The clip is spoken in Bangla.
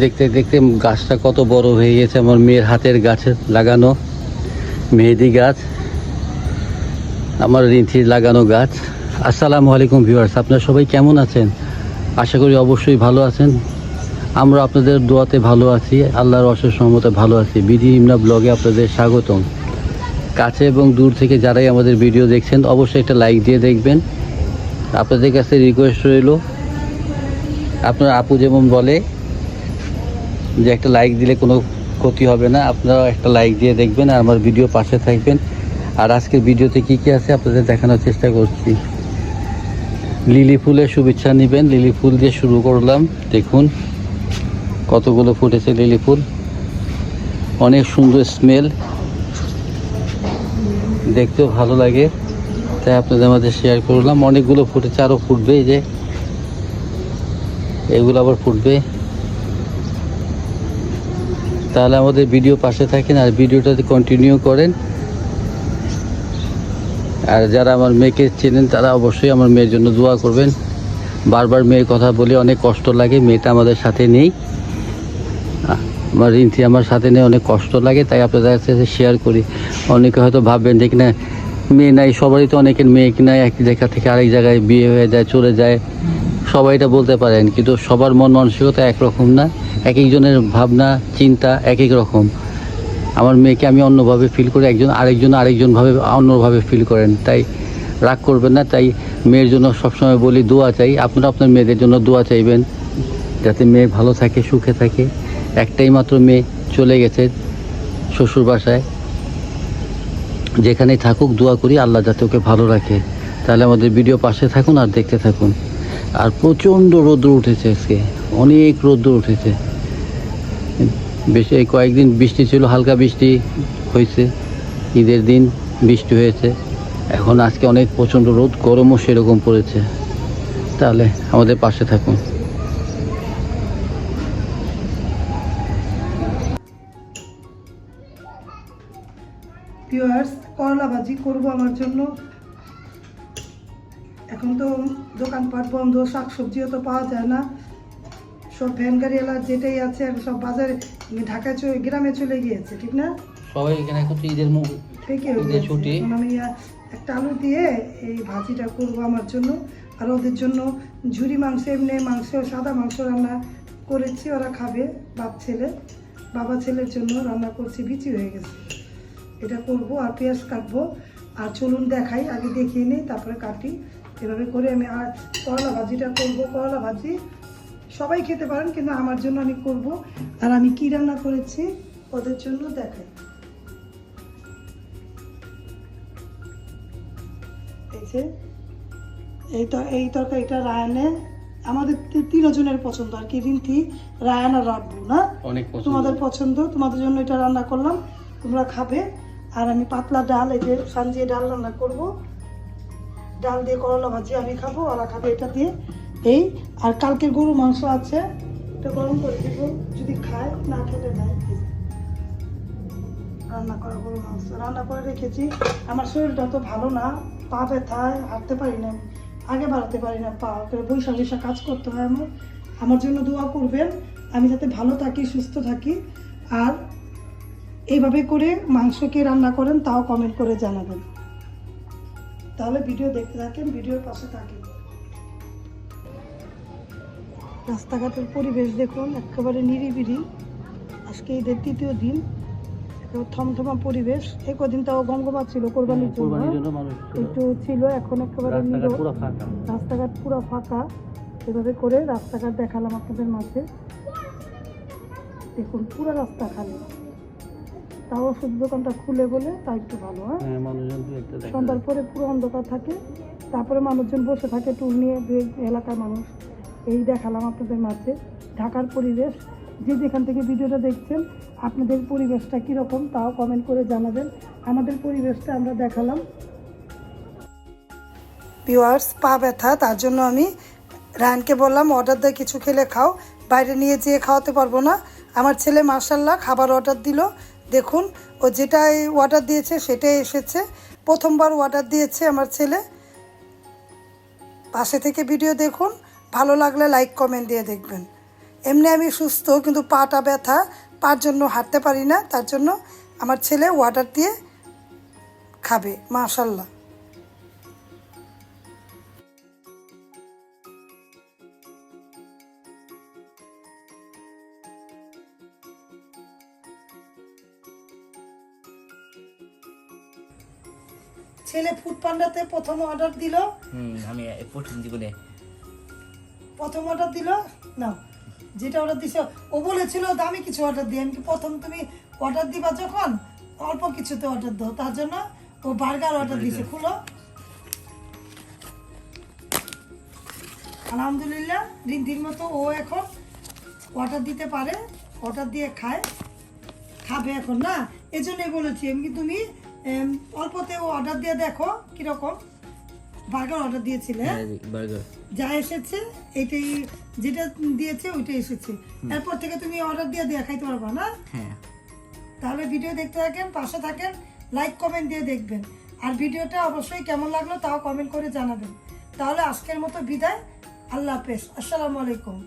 দেখতে দেখতে গাছটা কত বড় হয়ে গেছে আমার মেয়ের হাতের গাছে লাগানো মেহেদি গাছ, আমার রিন্থির লাগানো গাছ। আসসালামু আলাইকুম ভিউয়ার্স, আপনারা সবাই কেমন আছেন? আশা করি অবশ্যই ভালো আছেন। আমরা আপনাদের দোয়াতে ভালো আছি, আল্লাহর অশেষ সহমতে ভালো আছি। বিধি ইমনা ব্লগে আপনাদের স্বাগতম। কাছে এবং দূর থেকে যারাই আমাদের ভিডিও দেখছেন, অবশ্যই একটা লাইক দিয়ে দেখবেন। আপনাদের কাছে রিকোয়েস্ট রইল, আপনার আপু যেমন বলে যে একটা লাইক দিলে কোনো ক্ষতি হবে না আপনারা একটা লাইক দিয়ে দেখবেন আর আমার ভিডিও পাশে থাকবেন। আর আজকের ভিডিওতে কি কি আছে আপনাদের দেখানোর চেষ্টা করছি। লিলি ফুলের শুভেচ্ছা নেবেন। লিলি ফুল দিয়ে শুরু করলাম। দেখুন, কতগুলো ফুটেছে লিলি ফুল। অনেক সুন্দর স্মেল দেখতেও ভালো লাগে। তাই আপনাদের মধ্যে শেয়ার করলাম। অনেকগুলো ফুটেছে আরও ফুটবে এই যে। এগুলো আবার ফুটবে। তাহলে আমাদের ভিডিও পাশে থাকেন আর ভিডিওটা কন্টিনিউ করেন। আর যারা আমার মেয়েকে চেনেন, তারা অবশ্যই আমার মেয়ের জন্য দোয়া করবেন। বারবার মেয়ের কথা বলে অনেক কষ্ট লাগে, মেয়েটা আমাদের সাথে নেই। আমার রিন্থি আমার সাথে নেই, অনেক কষ্ট লাগে, তাই আপনাদের কাছে শেয়ার করি। অনেকে হয়তো ভাববেন যে কিনা মেয়ে নাই, সবারই তো অনেকের মেয়ে কিনা এক জায়গা থেকে আরেক জায়গায় বিয়ে হয়ে যায়, চলে যায়। সবাই এটা বলতে পারেন, কিন্তু সবার মন মানসিকতা একরকম না। এক একজনের ভাবনা, চিন্তা এক এক রকম। আমার মেয়েকে আমি অন্যভাবে ফিল করি, একজন আরেকজন আরেকজনভাবে, অন্যভাবে ফিল করেন। তাই রাগ করবেন না, তাই মেয়ের জন্য সবসময় বলি দোয়া চাই। আপনারা আপনার মেয়েদের জন্য দোয়া চাইবেন, যাতে মেয়ে ভালো থাকে, সুখে থাকে। একটাই মাত্র মেয়ে চলে গেছে শ্বশুর বাসায়। যেখানেই থাকুক দোয়া করি, আল্লাহ যাতে ওকে ভালো রাখে। তাহলে আমাদের ভিডিও পাশে থাকুন আর দেখতে থাকুন। আর প্রচণ্ড রৌদ্র উঠেছে আজকে, অনেক রৌদ্র উঠেছে। বেশি, এই কয়েকদিন বৃষ্টি ছিল, হালকা বৃষ্টি হয়েছে। ঈদের দিন বৃষ্টি হয়েছে। এখন আজকে অনেক প্রচণ্ড রোদ, গরমও সেরকম পড়েছে। তাহলে আমাদের পাশে থাকুন। পিওয়ার্স করলা ভাজি করব আমার জন্য। এখন তো দোকানপাট বন্ধ, শাকসবজিও তো পাওয়া যায় না। সব ভ্যান গাড়ি এলা যেটাই আছে এখন সব বাজারে ঢাকায় চলে গ্রামে চলে গিয়েছে ঠিক না? সবাই এখানে এখন তো ঈদের মুখ ঈদের। ছুটি। আমি একটা আলু দিয়ে এই ভাজিটা করব আমার জন্য। আর ওদের জন্য ঝুরি মাংস এমনি মাংস সাদা মাংস রান্না করেছি ওরা খাবে বাপ ছেলে। বাবা ছেলের জন্য রান্না করছি বিচি হয়ে গেছে। এটা করব আর পেঁয়াজ কাটবো। আর চলুন দেখাই আগে দেখিয়ে নিই তারপরে কাটি। এভাবে করে আমি আর করলা ভাজিটা করব করলা ভাজি সবাই খেতে পারেন কিন্তু আমার জন্য আমি করব। আর আমি কি রান্না করেছি ওদের জন্য দেখাই। এই যে এই তো এই তরকারিটা রায়ানে আমাদের তিনজনের পছন্দ আর কি। রিন্থি রায়ান আর রাব্বু না? অনেক তোমাদের পছন্দ তোমাদের জন্য এটা রান্না করলাম। তোমরা খাবে। আর আমি পাতলা ডাল এই যে সানজিয়ে ডাল রান্না করব। ডাল দিয়ে করলা ভাজি আমি খাব ওরা খাবে এটা দিয়ে। এই আর কালকে গরু মাংস আছে। এটা গরম করে দিব। যদি খায়, না খেলে নাই রান্না করা গরু মাংস। রান্না করে রেখেছি। আমার শরীরটা তো ভালো না। পা ব্যথায় হাঁটতে পারি না আগে বাড়াতে পারি না পা। করে বৈশা বৈশা কাজ করতে হয় আমার। আমার জন্য দোয়া করবেন। আমি যাতে ভালো থাকি, সুস্থ থাকি। আর এইভাবে করে মাংসকে রান্না করেন, তাও কমেন্ট করে জানাবেন। তাহলে ভিডিও দেখতে থাকেন ভিডিওর পাশে থাকেন। রাস্তাঘাটের পরিবেশ দেখুন একেবারে নিরিবিলি। আজকে ঈদের তৃতীয় দিন থমথমা পরিবেশ। এই কদিন তাও গঙ্গবা ছিল কোরবানির জন্য। কোরবানির জন্য একটু ছিল এখন একেবারে রাস্তাঘাট পুরো ফাঁকা। এভাবে করে রাস্তাঘাট দেখালাম আপনাদের মাঝে। দেখুন পুরো রাস্তা খালি। তাও ওষুধ দোকানটা খুলে বলে তা একটু ভালো হ্যাঁ? হ্যাঁ সন্ধ্যার পরে পুরো অন্ধকার থাকে। তারপরে মানুষজন বসে থাকে টুল নিয়ে এলাকার মানুষ। এই দেখালাম আপনাদের মাঝে। ঢাকার পরিবেশ, যে যেখান থেকে ভিডিওটা দেখছেন, আপনাদের পরিবেশটা কীরকম তাও কমেন্ট করে জানাবেন। আমাদের পরিবেশটা আমরা দেখালাম। পিওয়ার্স পা ব্যথা, তার জন্য আমি রায়নকে বললাম অর্ডার দেয় কিছু খেলে খাও। বাইরে নিয়ে যেয়ে খাওয়াতে পারব না। আমার ছেলে মার্শাল্লাহ খাবার অর্ডার দিল। দেখুন, ও যেটাই অর্ডার দিয়েছে, সেটাই এসেছে। প্রথমবার অর্ডার দিয়েছে আমার ছেলে। পাশে থেকে ভিডিও দেখুন। ভালো লাগলে লাইক কমেন্ট দিয়ে দেখবেন। এমনি আমি সুস্থ, কিন্তু পাটা ব্যথা, পার জন্য হাঁটতে পারি না, তার জন্য আমার ছেলে ওয়াটার দিয়ে খাবে, মাশাল্লাহ। ছেলে ফুড পান্ডাতে প্রথম অর্ডার দিল। আমি প্রথম জীবনে প্রথম অর্ডার দিল? না। যেটা অর্ডার দিছে ও বলেছিল দামি কিছু অর্ডার দিই আমি কি প্রথম তুমি অর্ডার দিবা যখন? অল্প কিছুতে অর্ডার দাও। তার জন্য ও বার্গার অর্ডার দিছে খুলো। আলহামদুলিল্লাহ দিন মতো ও এখন অর্ডার দিতে পারে অর্ডার দিয়ে খায় খাবে এখন না? এই জন্যই বলেছি এমনি তুমি অল্পতে ও অর্ডার দিয়ে দেখো কীরকম। বার্গার অর্ডার দিয়েছিলে? হ্যাঁ, বার্গার। যা এসেছে এটাই যেটা দিয়েছে ওইটা এসেছে। তারপর থেকে তুমি অর্ডার দিয়ে দেয়া খাইতে পারবা না? হ্যাঁ। তাহলে ভিডিও দেখতে থাকেন পাশে থাকেন লাইক কমেন্ট দিয়ে দেখবেন। আর ভিডিওটা অবশ্যই কেমন লাগল তাও কমেন্ট করে জানাবেন। তাহলে আজকের মতো বিদায় আল্লাহ হাফেজ আসসালামু আলাইকুম।